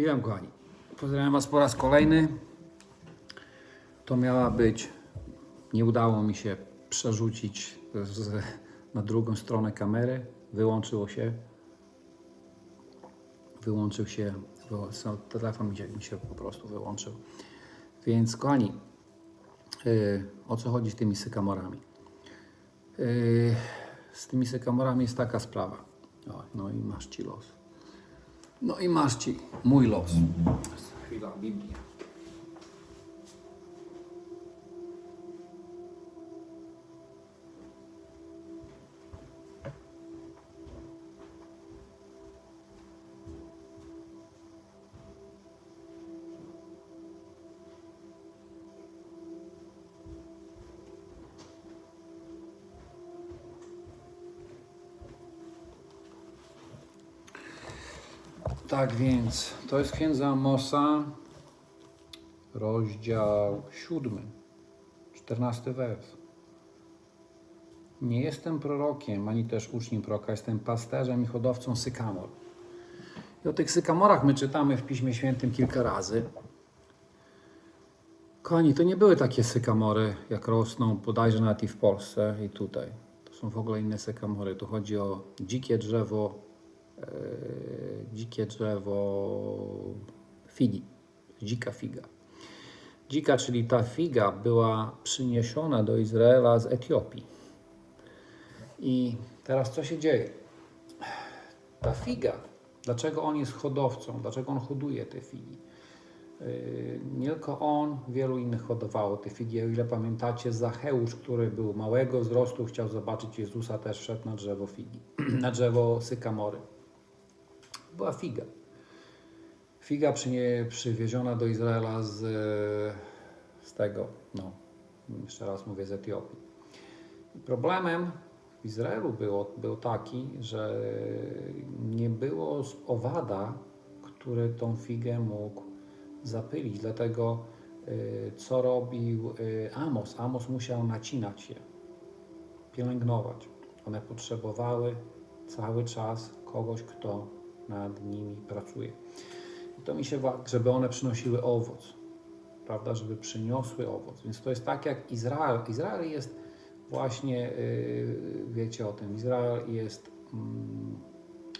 Witam kochani. Pozdrawiam Was po raz kolejny. To miała być, nie udało mi się przerzucić z, na drugą stronę kamery. Wyłączyło się. Wyłączył się, telefon mi się po prostu wyłączył. Więc kochani, yy, o co chodzi z tymi sykamorami? Yy, z tymi sykamorami jest taka sprawa. O, no i masz ci los. No i masz ci mój los. Chwila, Biblia. Tak więc, to jest księdza Amosa, rozdział siódmy, czternasty wers. Nie jestem prorokiem, ani też uczniem proroka, jestem pasterzem i hodowcą sykamor. I o tych sykamorach my czytamy w Piśmie Świętym kilka razy. Kochani, to nie były takie sykamory, jak rosną bodajże nawet i w Polsce i tutaj. To są w ogóle inne sykamory. Tu chodzi o dzikie drzewo, dzikie drzewo figi, dzika figa. Dzika, czyli ta figa była przyniesiona do Izraela z Etiopii. I teraz co się dzieje? Ta figa, dlaczego on jest hodowcą, dlaczego on hoduje te figi? Yy, Nie tylko on, wielu innych hodowało te figi. O ile pamiętacie, Zacheusz, który był małego wzrostu, chciał zobaczyć Jezusa, też wszedł na drzewo figi, na drzewo sykamory. Była figa. Figa przynie, przywieziona do Izraela z, z tego, no, jeszcze raz mówię, z Etiopii. Problemem w Izraelu było, był taki, że nie było owada, który tą figę mógł zapylić. Dlatego y, co robił y, Amos? Amos musiał nacinać je, pielęgnować. One potrzebowały cały czas kogoś, kto nad nimi pracuje. I to mi się, wa- żeby one przynosiły owoc, prawda, żeby przyniosły owoc. Więc to jest tak jak Izrael. Izrael jest właśnie, yy, wiecie o tym, Izrael jest, mm,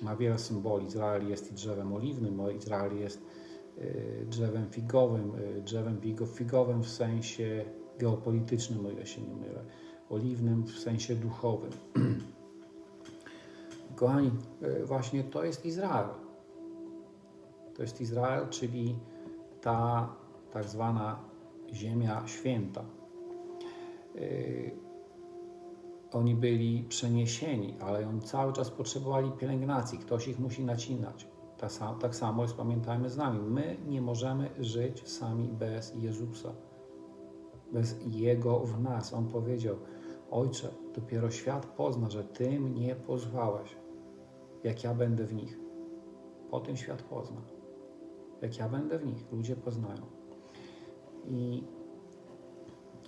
ma wiele symboli. Izrael jest i drzewem oliwnym, Izrael jest yy, drzewem figowym, yy, drzewem figo- figowym w sensie geopolitycznym, o ile się nie mylę, oliwnym w sensie duchowym. Kochani, yy, właśnie to jest Izrael. To jest Izrael, czyli ta tak zwana Ziemia Święta. Yy, oni byli przeniesieni, ale oni cały czas potrzebowali pielęgnacji. Ktoś ich musi nacinać. Tak, tak samo jest, pamiętajmy z nami. My nie możemy żyć sami bez Jezusa, bez Jego w nas. On powiedział: Ojcze, dopiero świat pozna, że Ty mnie pozwałeś, jak ja będę w nich. Po tym świat pozna. Jak ja będę w nich, ludzie poznają. I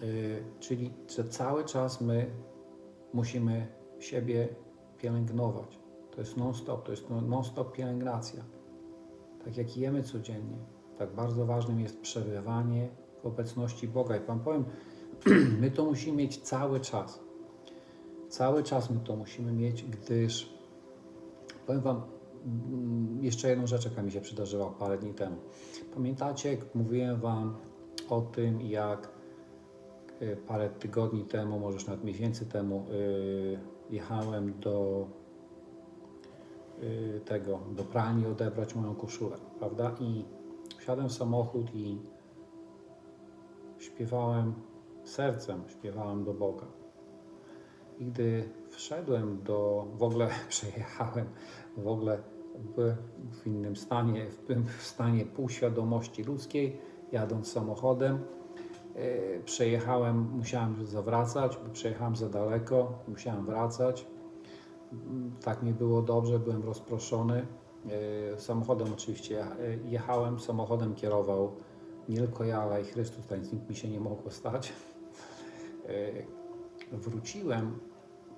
y, czyli, że cały czas my musimy siebie pielęgnować. To jest non-stop, to jest no- non-stop pielęgnacja. Tak jak jemy codziennie, tak bardzo ważnym jest przebywanie w obecności Boga. I Pan powiem, my to musimy mieć cały czas. Cały czas my to musimy mieć, gdyż powiem Wam mm, jeszcze jedną rzecz, jaka mi się przydarzyła parę dni temu. Pamiętacie, jak mówiłem Wam o tym, jak y, parę tygodni temu, może już nawet miesięcy temu, y, jechałem do y, tego, do pralni odebrać moją koszulę, prawda? I wsiadłem w samochód i śpiewałem sercem, śpiewałem do Boga. I gdy wszedłem do, w ogóle przejechałem, w ogóle byłem w innym stanie, byłem w stanie półświadomości ludzkiej, jadąc samochodem. E, Przejechałem, musiałem zawracać, bo przejechałem za daleko, musiałem wracać. Mm, Tak mi było dobrze, byłem rozproszony. E, Samochodem oczywiście e, jechałem, samochodem kierował nie tylko ja, ale i Chrystus, więc nic mi się nie mogło stać. Wróciłem,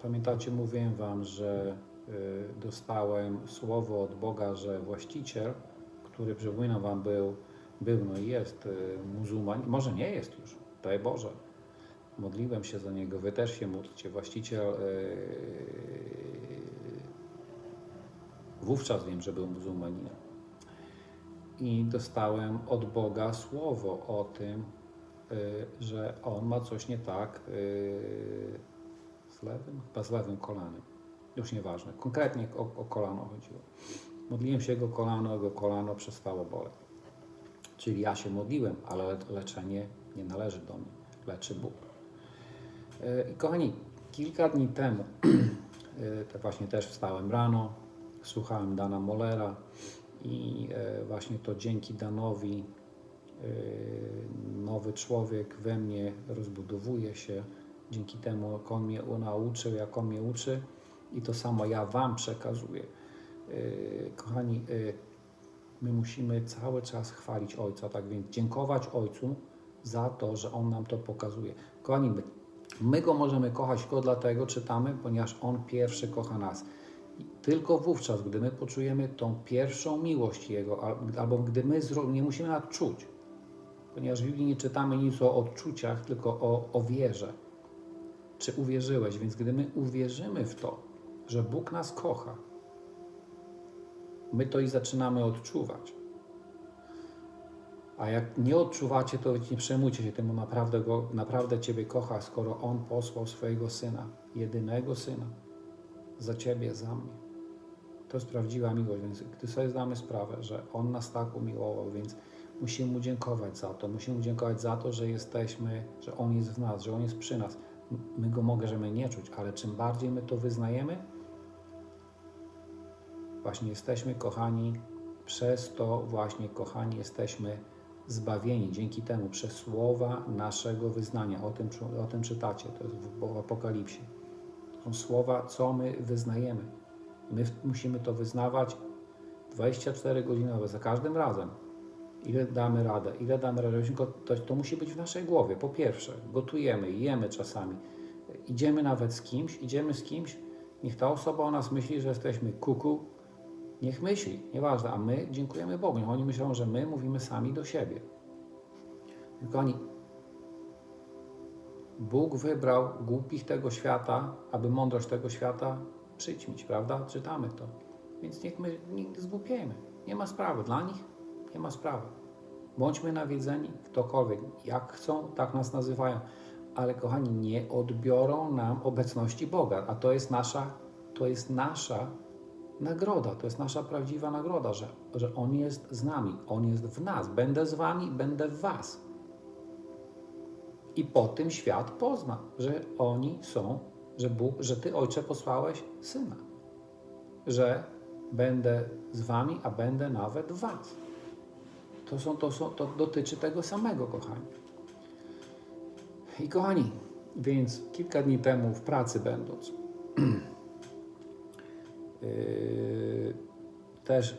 pamiętacie, mówiłem Wam, że y, dostałem słowo od Boga, że właściciel, który przypominam Wam był, był no i jest y, muzułman, może nie jest już, daj Boże. Modliłem się za niego, Wy też się módlcie. Właściciel y, wówczas wiem, że był muzułmaninem. I dostałem od Boga słowo o tym, że on ma coś nie tak y, z lewym, chyba z lewym kolanem. Już nieważne. Konkretnie o, o kolano chodziło. Modliłem się jego kolano, jego kolano przestało boleć. Czyli ja się modliłem, ale le- leczenie nie należy do mnie. Leczy Bóg. E, I kochani, kilka dni temu, tak właśnie też wstałem rano, słuchałem Dana Mollera i właśnie to dzięki Danowi nowy człowiek we mnie rozbudowuje się. Dzięki temu, jak on mnie nauczył, jak on mnie uczy i to samo ja Wam przekazuję. E, Kochani, e, my musimy cały czas chwalić Ojca, tak więc dziękować Ojcu za to, że On nam to pokazuje. Kochani, my, my Go możemy kochać tylko dlatego, czytamy, ponieważ On pierwszy kocha nas. I tylko wówczas, gdy my poczujemy tą pierwszą miłość Jego, al- albo gdy my nie musimy nawet czuć, ponieważ w Biblii nie czytamy nic o odczuciach, tylko o, o wierze. Czy uwierzyłeś? Więc gdy my uwierzymy w to, że Bóg nas kocha, my to i zaczynamy odczuwać. A jak nie odczuwacie, to nie przejmujcie się on naprawdę, go, naprawdę Ciebie kocha, skoro On posłał swojego Syna, jedynego Syna, za Ciebie, za mnie. To jest prawdziwa miłość, więc gdy sobie zdamy sprawę, że On nas tak umiłował, więc musimy Mu dziękować za to. Musimy Mu dziękować za to, że jesteśmy, że On jest w nas, że On jest przy nas. My Go możemy nie czuć, ale czym bardziej my to wyznajemy, właśnie jesteśmy kochani, przez to właśnie kochani jesteśmy zbawieni. Dzięki temu przez słowa naszego wyznania. O tym, o tym czytacie, to jest w Apokalipsie. Są słowa, co my wyznajemy. My musimy to wyznawać 24 godziny, ale za każdym razem. Ile damy radę, ile damy radę, to, to musi być w naszej głowie. Po pierwsze, gotujemy, jemy czasami, idziemy nawet z kimś, idziemy z kimś, niech ta osoba o nas myśli, że jesteśmy kuku, niech myśli, nieważne, a my dziękujemy Bogu. Niech oni myślą, że my mówimy sami do siebie. Tylko oni, Bóg wybrał głupich tego świata, aby mądrość tego świata przyćmić, prawda? Czytamy to. Więc niech my nie zgłupiejmy. Nie ma sprawy. Dla nich nie ma sprawy. Bądźmy nawiedzeni, ktokolwiek, jak chcą, tak nas nazywają. Ale kochani, nie odbiorą nam obecności Boga, a to jest nasza, to jest nasza nagroda, to jest nasza prawdziwa nagroda, że, że On jest z nami, On jest w nas. Będę z wami, będę w was. I po tym świat pozna, że oni są, że Bóg, że Ty, Ojcze, posłałeś Syna. Że będę z Wami, a będę nawet w Was. To, są, to, są, to dotyczy tego samego, kochani. I kochani, więc kilka dni temu w pracy będąc, yy, też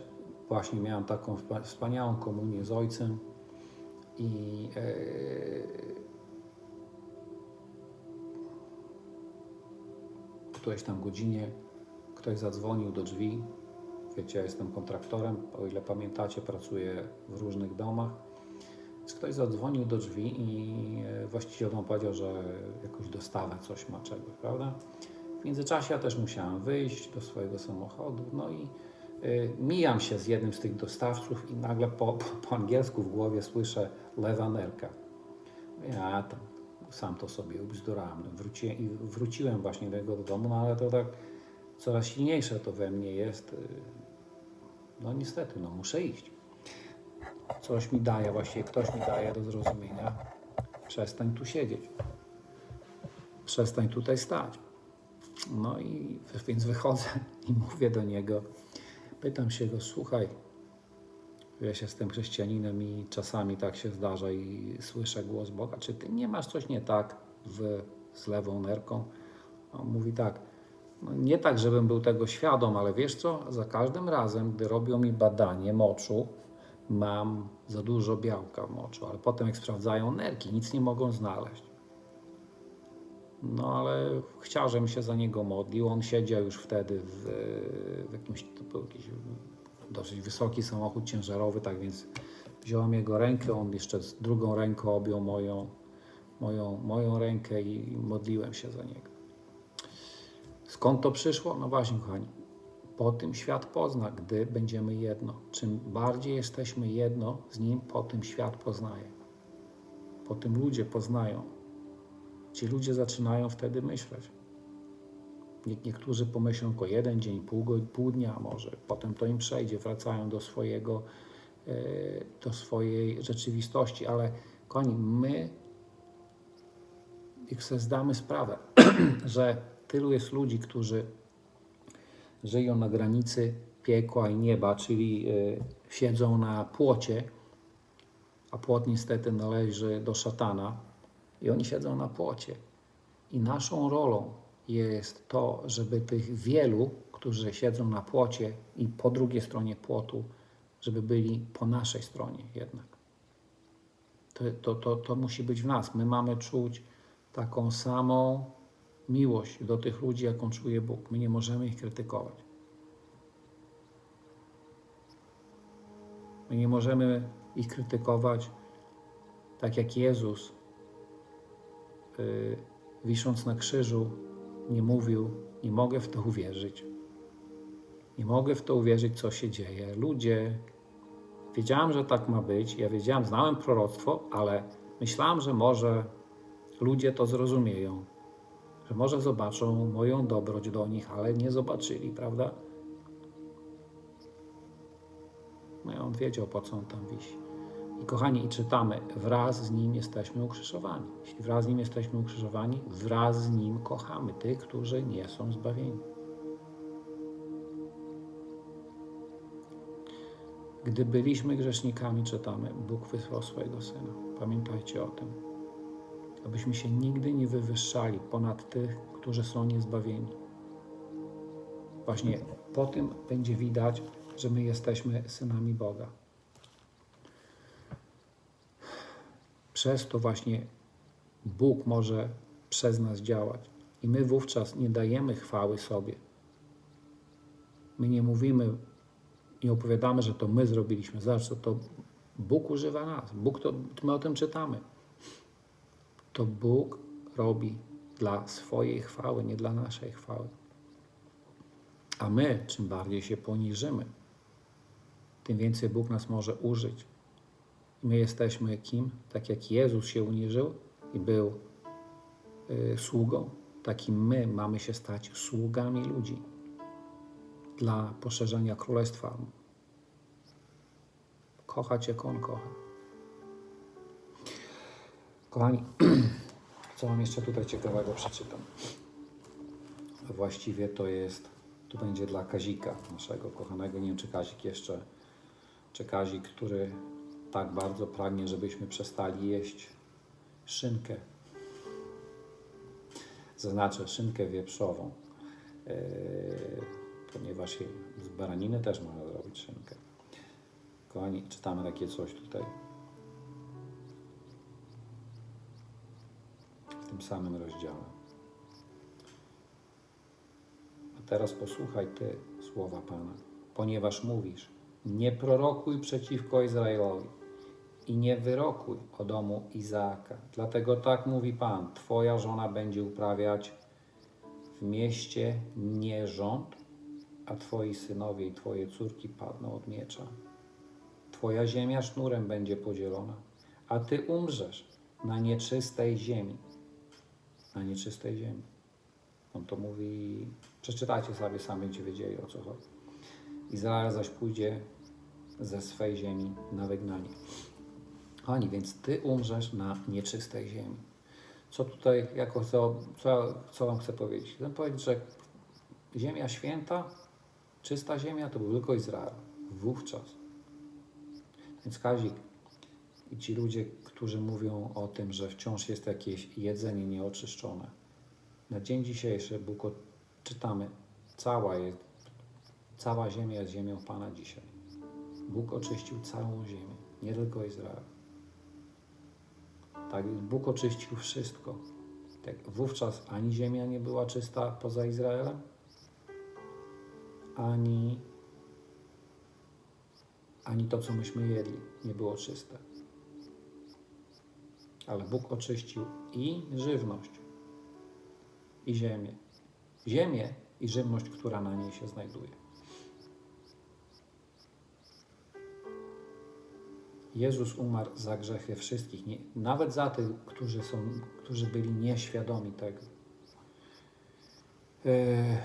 właśnie miałem taką wspa- wspaniałą komunię z Ojcem i yy, którejś tam godzinie ktoś zadzwonił do drzwi. Wiecie, ja jestem kontraktorem, o ile pamiętacie, pracuję w różnych domach. Więc ktoś zadzwonił do drzwi i e, właściciel nam powiedział, że jakąś dostawę coś ma czegoś, prawda? W międzyczasie ja też musiałem wyjść do swojego samochodu, no i y, mijam się z jednym z tych dostawców i nagle po, po, po angielsku w głowie słyszę lewa nerka. Ja tam sam to sobie ubzdurałem. Wróciłem, wróciłem właśnie do do domu, no ale to tak coraz silniejsze to we mnie jest. No niestety, no muszę iść. Coś mi daje, właściwie ktoś mi daje do zrozumienia. Przestań tu siedzieć. Przestań tutaj stać. No i więc wychodzę i mówię do niego. Pytam się go, słuchaj, Wiesz, jestem chrześcijaninem i czasami tak się zdarza i słyszę głos Boga. Czy ty nie masz coś nie tak w, z lewą nerką? On mówi tak. No nie tak, żebym był tego świadom, ale wiesz co? Za każdym razem, gdy robią mi badanie moczu, mam za dużo białka w moczu, ale potem jak sprawdzają nerki, nic nie mogą znaleźć. No ale chciał, żebym się za niego modlił. On siedział już wtedy w, w jakimś, to był jakiś dosyć wysoki samochód ciężarowy, tak więc wziąłem jego rękę, on jeszcze z drugą ręką objął moją, moją, moją rękę i modliłem się za niego. Skąd to przyszło? No właśnie, kochani. Po tym świat pozna, gdy będziemy jedno. Czym bardziej jesteśmy jedno z Nim, po tym świat poznaje. Po tym ludzie poznają. Ci ludzie zaczynają wtedy myśleć. Nie- Niektórzy pomyślą tylko jeden dzień, pół, pół dnia może, potem to im przejdzie, wracają do swojego, e, do swojej rzeczywistości, ale kochani, my jak sobie zdamy sprawę, że tylu jest ludzi, którzy żyją na granicy piekła i nieba, czyli y, siedzą na płocie, a płot niestety należy do szatana i oni siedzą na płocie. I naszą rolą jest to, żeby tych wielu, którzy siedzą na płocie i po drugiej stronie płotu, żeby byli po naszej stronie jednak. To, to, to, to musi być w nas. My mamy czuć taką samą miłość do tych ludzi, jaką czuje Bóg. My nie możemy ich krytykować. My nie możemy ich krytykować tak jak Jezus, yy, wisząc na krzyżu, nie mówił: Nie mogę w to uwierzyć. Nie mogę w to uwierzyć, co się dzieje. Ludzie, wiedziałem, że tak ma być. Ja wiedziałem, znałem proroctwo, ale myślałem, że może ludzie to zrozumieją, że może zobaczą moją dobroć do nich, ale nie zobaczyli, prawda? No i on wiedział, po co on tam wisi. I kochani, i czytamy, wraz z nim jesteśmy ukrzyżowani. Jeśli wraz z nim jesteśmy ukrzyżowani, wraz z nim kochamy tych, którzy nie są zbawieni. Gdy byliśmy grzesznikami, czytamy, Bóg wysłał swojego Syna. Pamiętajcie o tym abyśmy się nigdy nie wywyższali ponad tych, którzy są niezbawieni. Właśnie po tym będzie widać, że my jesteśmy synami Boga. Przez to właśnie Bóg może przez nas działać. I my wówczas nie dajemy chwały sobie. My nie mówimy, nie opowiadamy, że to my zrobiliśmy. Zawsze to Bóg używa nas. Bóg to, my o tym czytamy to Bóg robi dla swojej chwały, nie dla naszej chwały. A my, czym bardziej się poniżymy, tym więcej Bóg nas może użyć. My jesteśmy kim? Tak jak Jezus się uniżył i był y, sługą, takim my mamy się stać sługami ludzi dla poszerzenia królestwa. Kochać jak On kocha. Kochani, co mam jeszcze tutaj ciekawego przeczytam? Właściwie to jest, tu będzie dla Kazika, naszego kochanego. Nie wiem, czy Kazik jeszcze, czy Kazik, który tak bardzo pragnie, żebyśmy przestali jeść szynkę. Zaznaczę szynkę wieprzową, yy, ponieważ z baraniny też można zrobić szynkę. Kochani, czytamy takie coś tutaj. Tym samym rozdziale. A teraz posłuchaj Ty słowa Pana, ponieważ mówisz, nie prorokuj przeciwko Izraelowi i nie wyrokuj o domu Izaaka. Dlatego tak mówi Pan, Twoja żona będzie uprawiać w mieście nierząd, a Twoi synowie i Twoje córki padną od miecza. Twoja ziemia sznurem będzie podzielona, a Ty umrzesz na nieczystej ziemi na nieczystej ziemi. On to mówi, przeczytajcie sobie, sami będziecie wiedzieli o co chodzi. Izrael zaś pójdzie ze swej ziemi na wygnanie. Kochani, więc ty umrzesz na nieczystej ziemi. Co tutaj, jako co, co, co wam chcę powiedzieć? Chcę powiedzieć, że ziemia święta, czysta ziemia to był tylko Izrael. Wówczas. Więc Kazik, i ci ludzie, którzy mówią o tym, że wciąż jest jakieś jedzenie nieoczyszczone. Na dzień dzisiejszy Bóg, czytamy, cała, jest, cała ziemia jest ziemią Pana dzisiaj. Bóg oczyścił całą ziemię, nie tylko Izrael. Tak, Bóg oczyścił wszystko. Tak, wówczas ani ziemia nie była czysta poza Izraelem, ani ani to, co myśmy jedli, nie było czyste. Ale Bóg oczyścił i żywność, i ziemię. Ziemię i żywność, która na niej się znajduje. Jezus umarł za grzechy wszystkich, nie, nawet za tych, którzy, są, którzy byli nieświadomi tego. E,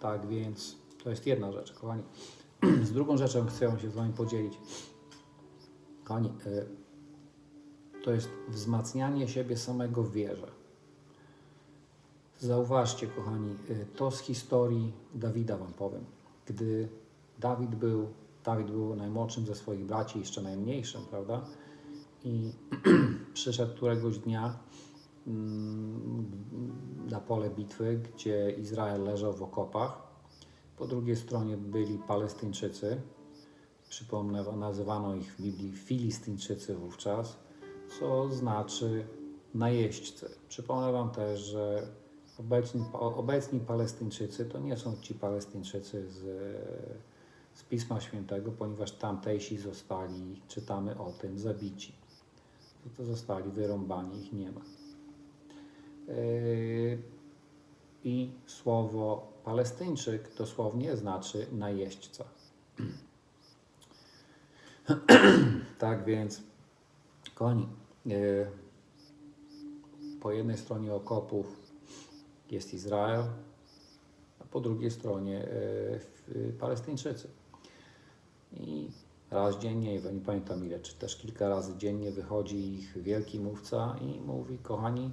tak więc to jest jedna rzecz, kochani. Z drugą rzeczą chcę się z Wami podzielić. Kochani, e, to jest wzmacnianie siebie samego w wierze. Zauważcie, kochani, e, to z historii Dawida Wam powiem. Gdy Dawid był, Dawid był najmłodszym ze swoich braci, jeszcze najmniejszym, prawda? I przyszedł któregoś dnia mm, na pole bitwy, gdzie Izrael leżał w okopach. Po drugiej stronie byli Palestyńczycy. Przypomnę, nazywano ich w Biblii Filistyńczycy wówczas, co znaczy najeźdźcy. Przypomnę Wam też, że obecni, obecni Palestyńczycy to nie są ci Palestyńczycy z, z Pisma Świętego, ponieważ tamtejsi zostali, czytamy o tym, zabici. To zostali wyrąbani, ich nie ma. Yy, I słowo Palestyńczyk dosłownie znaczy najeźdźca. tak więc, kochani, yy, po jednej stronie okopów jest Izrael, a po drugiej stronie yy, Palestyńczycy. I raz dziennie, nie pamiętam ile, czy też kilka razy dziennie wychodzi ich wielki mówca i mówi, kochani,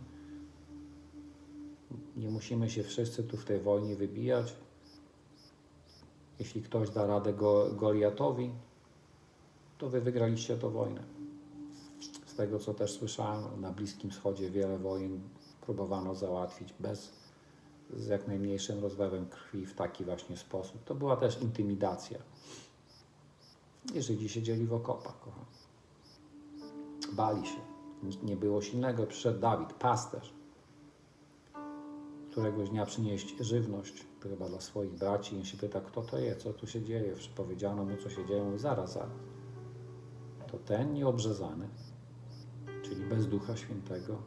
nie musimy się wszyscy tu w tej wojnie wybijać. Jeśli ktoś da radę go, Goliatowi, to wy wygraliście tę wojnę. Z tego, co też słyszałem, na Bliskim Wschodzie wiele wojen próbowano załatwić bez, z jak najmniejszym rozlewem krwi w taki właśnie sposób. To była też intimidacja. I Żydzi siedzieli w okopach, kochani. Bali się. Nie było silnego. Przyszedł Dawid, pasterz któregoś dnia przynieść żywność, chyba dla swoich braci. I się pyta, kto to jest, co tu się dzieje. Powiedziano mu, co się dzieje. Mówi, zaraz, zaraz. To ten nieobrzezany, czyli bez Ducha Świętego,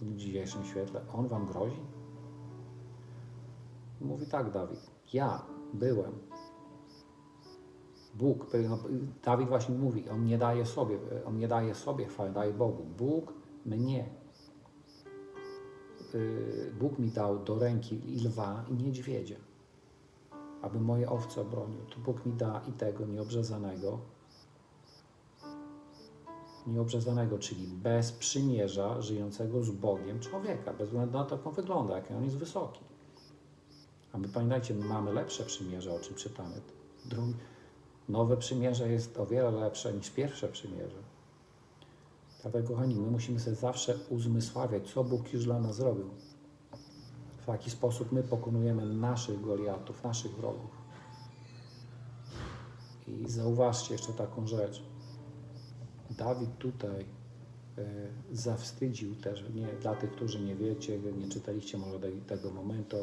w dzisiejszym świetle, on wam grozi? Mówi tak, Dawid. Ja byłem. Bóg, no, Dawid właśnie mówi, on nie daje sobie, on nie daje sobie chwały, daje Bogu. Bóg mnie y, Bóg mi dał do ręki i lwa i niedźwiedzia, aby moje owce obronił. To Bóg mi da i tego nieobrzezanego, nieobrzezanego, czyli bez przymierza, żyjącego z Bogiem człowieka, bez względu na to, jak on wygląda, jak on jest wysoki. A my pamiętajcie, my mamy lepsze przymierze, o czym czytamy. Drugi, nowe przymierze jest o wiele lepsze niż pierwsze przymierze. Dlatego, kochani, my musimy sobie zawsze uzmysławiać, co Bóg już dla nas zrobił. W jaki sposób my pokonujemy naszych Goliatów, naszych wrogów. I zauważcie jeszcze taką rzecz. Dawid tutaj e, zawstydził też, nie, dla tych, którzy nie wiecie, nie czytaliście może tego momentu,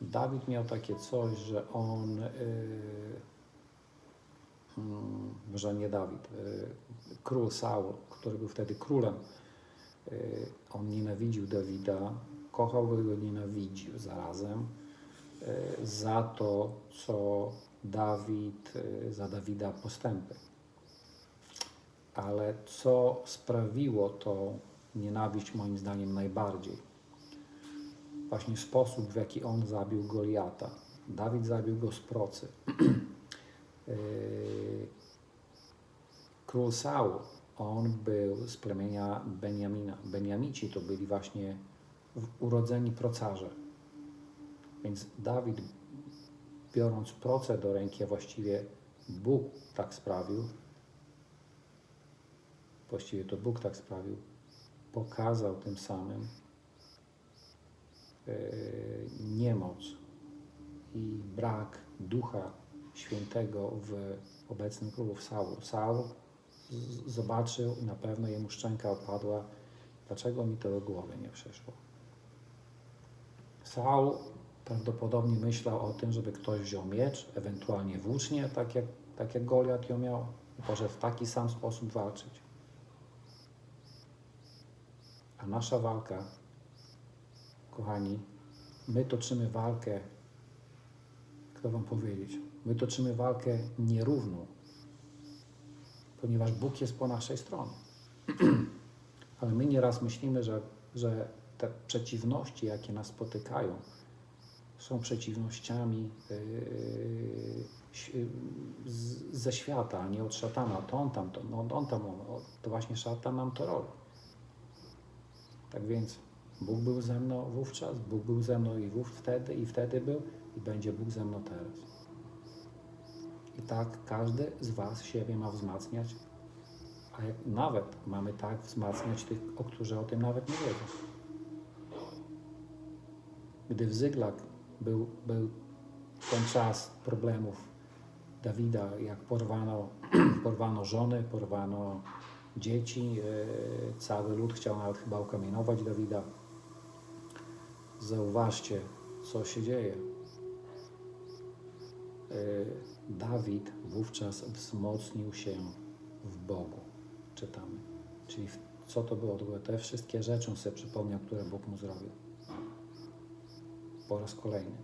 Dawid miał takie coś, że on, e, mm, że nie Dawid, e, król Saul, który był wtedy królem, on nienawidził Dawida, kochał go i go nienawidził zarazem za to, co Dawid, za Dawida postępy. Ale co sprawiło tą nienawiść moim zdaniem najbardziej? Właśnie sposób, w jaki on zabił Goliata. Dawid zabił go z procy. Yy, Król Saul, on był z plemienia Beniamina. Beniamici to byli właśnie urodzeni procarze. Więc Dawid, biorąc procę do ręki, właściwie Bóg tak sprawił, właściwie to Bóg tak sprawił, pokazał tym samym e, niemoc i brak Ducha Świętego w obecnym królu w Saulu. Saul zobaczył i na pewno jemu szczęka opadła, dlaczego mi to do głowy nie przyszło. Saul prawdopodobnie myślał o tym, żeby ktoś wziął miecz, ewentualnie włócznie, tak jak, tak jak Goliat ją miał, poszedł w taki sam sposób walczyć. A nasza walka, kochani, my toczymy walkę, kto wam powiedzieć, my toczymy walkę nierówną, ponieważ Bóg jest po naszej stronie. Ale my nieraz myślimy, że, że te przeciwności, jakie nas spotykają, są przeciwnościami yy, yy, z, ze świata, a nie od szatana. To on tam, to, no, on tam, to właśnie szatan nam to robi. Tak więc Bóg był ze mną wówczas, Bóg był ze mną i wów wtedy, i wtedy był, i będzie Bóg ze mną teraz. I tak każdy z Was siebie ma wzmacniać, a jak nawet mamy tak wzmacniać tych, o którzy o tym nawet nie wiedzą. Gdy w Zyglag był, był ten czas problemów Dawida, jak porwano, porwano żony, porwano dzieci, e, cały lud chciał nawet chyba ukamienować Dawida. Zauważcie, co się dzieje. E, Dawid wówczas wzmocnił się w Bogu, czytamy. Czyli co to było? To te wszystkie rzeczy, on sobie przypomniał, które Bóg mu zrobił. Po raz kolejny.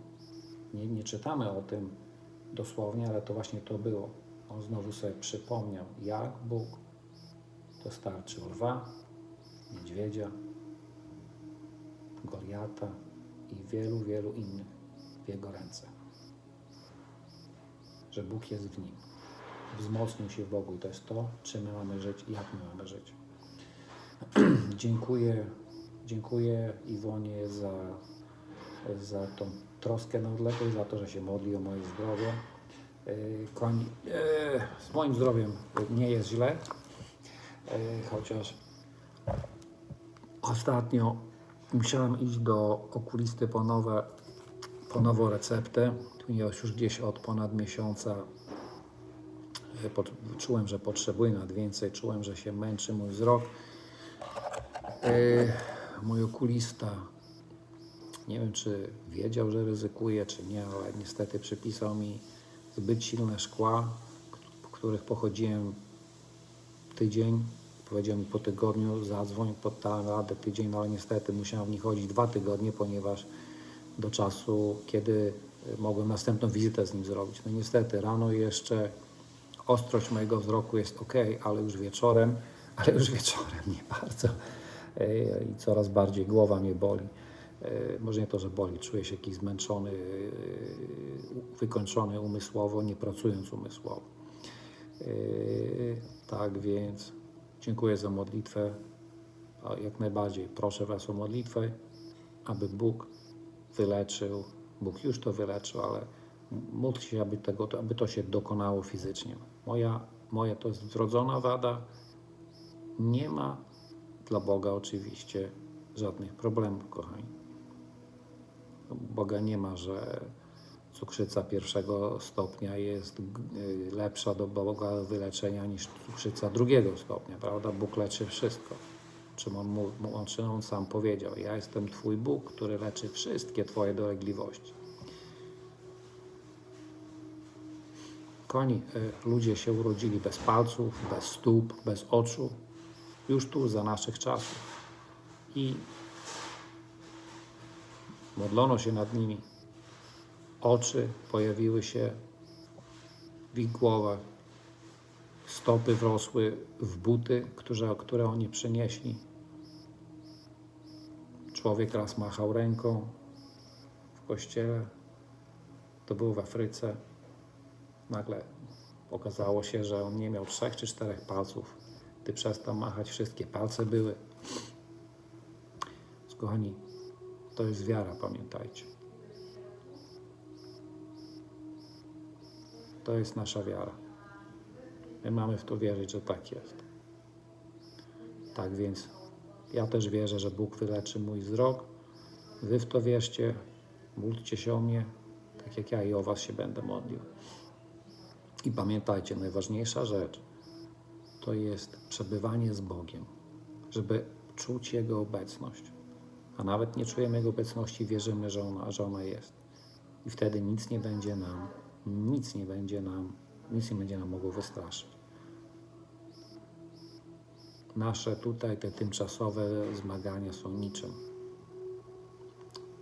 Nie, nie czytamy o tym dosłownie, ale to właśnie to było. On znowu sobie przypomniał, jak Bóg dostarczył lwa, niedźwiedzia, Goliata i wielu, wielu innych w jego ręce. Że Bóg jest w nim. Wzmocnił się w Bogu i to jest to, czym my mamy żyć i jak my mamy żyć. dziękuję, dziękuję Iwonie za, za tą troskę na odległość, za to, że się modli o moje zdrowie. Yy, Koń, yy, z moim zdrowiem nie jest źle, chociaż ostatnio musiałem iść do okulisty po, nowe, po nową receptę, ponieważ już gdzieś od ponad miesiąca pot- czułem, że potrzebuję nad więcej, czułem, że się męczy mój wzrok. Yy, mój okulista nie wiem, czy wiedział, że ryzykuje, czy nie, ale niestety przypisał mi zbyt silne szkła, których pochodziłem tydzień. Powiedział mi po tygodniu, zadzwoń, poddałem radę tydzień, no ale niestety musiałem w nich chodzić dwa tygodnie, ponieważ do czasu, kiedy y, mogłem następną wizytę z nim zrobić. No niestety, rano jeszcze ostrość mojego wzroku jest ok, ale już wieczorem, ale już wieczorem nie bardzo. Y, I coraz bardziej głowa mnie boli. Y, Może nie to, że boli, czuję się jakiś zmęczony, wykończony umysłowo, nie pracując umysłowo. Yy, Tak więc dziękuję za modlitwę. A jak najbardziej proszę Was o modlitwę, aby Bóg wyleczył. Bóg już to wyleczył, ale módl się, aby, tego, aby to się dokonało fizycznie. Moja, moja to jest wrodzona wada. Nie ma dla Boga oczywiście żadnych problemów, kochani. Boga nie ma, że cukrzyca pierwszego stopnia jest y, lepsza do Boga wyleczenia niż cukrzyca drugiego stopnia, prawda? Bóg leczy wszystko. Czym on, mu- czym on sam powiedział, ja jestem Twój Bóg, który leczy wszystkie Twoje dolegliwości. Koni, y, ludzie się urodzili bez palców, bez stóp, bez oczu, już tu za naszych czasów. I modlono się nad nimi. Oczy pojawiły się w ich głowach. Stopy wrosły w buty, które, które oni przynieśli. Człowiek raz machał ręką w kościele. To było w Afryce. Nagle okazało się, że on nie miał trzech czy czterech palców. Gdy przestał machać, wszystkie palce były. Kochani, to jest wiara, pamiętajcie. To jest nasza wiara. My mamy w to wierzyć, że tak jest. Tak więc ja też wierzę, że Bóg wyleczy mój wzrok. Wy w to wierzcie, módlcie się o mnie, tak jak ja i o Was się będę modlił. I pamiętajcie, najważniejsza rzecz to jest przebywanie z Bogiem, żeby czuć Jego obecność. A nawet nie czujemy Jego obecności, wierzymy, że ona, że ona jest. i wtedy nic nie będzie nam, nic nie będzie nam, nic nie będzie nam mogło wystraszyć. Nasze tutaj te tymczasowe zmagania są niczym.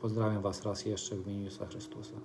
Pozdrawiam Was raz jeszcze w imieniu Jezusa Chrystusa.